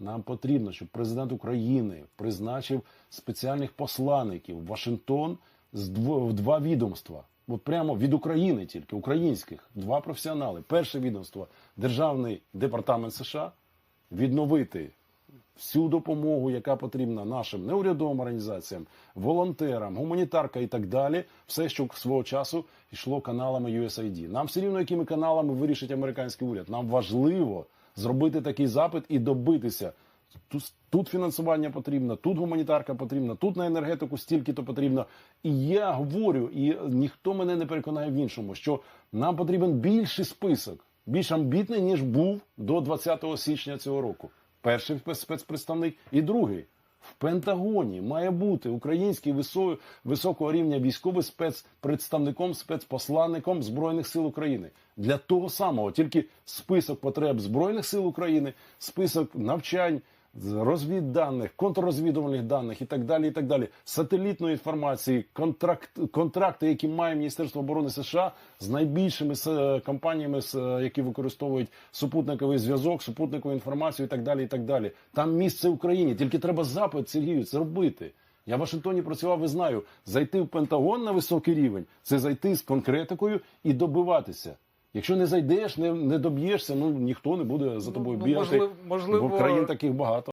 Нам потрібно, щоб президент України призначив спеціальних посланників в Вашингтон з в два відомства. От прямо від України тільки українських два професіонали. Перше відомство Державний департамент США відновити всю допомогу, яка потрібна нашим неурядовим організаціям, волонтерам, гуманітарка і так далі. Все, що свого часу йшло каналами USAID. Нам все рівно, якими каналами вирішить американський уряд. Нам важливо зробити такий запит і добитися. Тут, тут фінансування потрібно, тут гуманітарка потрібна, тут на енергетику стільки-то потрібно. І я говорю, і ніхто мене не переконає в іншому, що нам потрібен більший список, більш амбітний, ніж був до 20 січня цього року. Перший спецпредставник і другий. В Пентагоні має бути український висо- високого рівня військовий спецпредставником, спецпосланником Збройних сил України. Для того самого тільки список потреб Збройних сил України, список навчань, розвідданих, контррозвідувальних даних і так далі. і так далі, Сателітної інформації, контракт, контракти, які має Міністерство оборони США з найбільшими компаніями, які використовують супутниковий зв'язок, супутникову інформацію і так далі. і так далі. Там місце Україні. Тільки треба запит Сергію зробити. Я в Вашингтоні працював і знаю, зайти в Пентагон на високий рівень це зайти з конкретикою і добиватися. Якщо не зайдеш, не, не доб'єшся, ну ніхто не буде за тобою Ну, бігати. можливо- можливо, бо країн таких багато.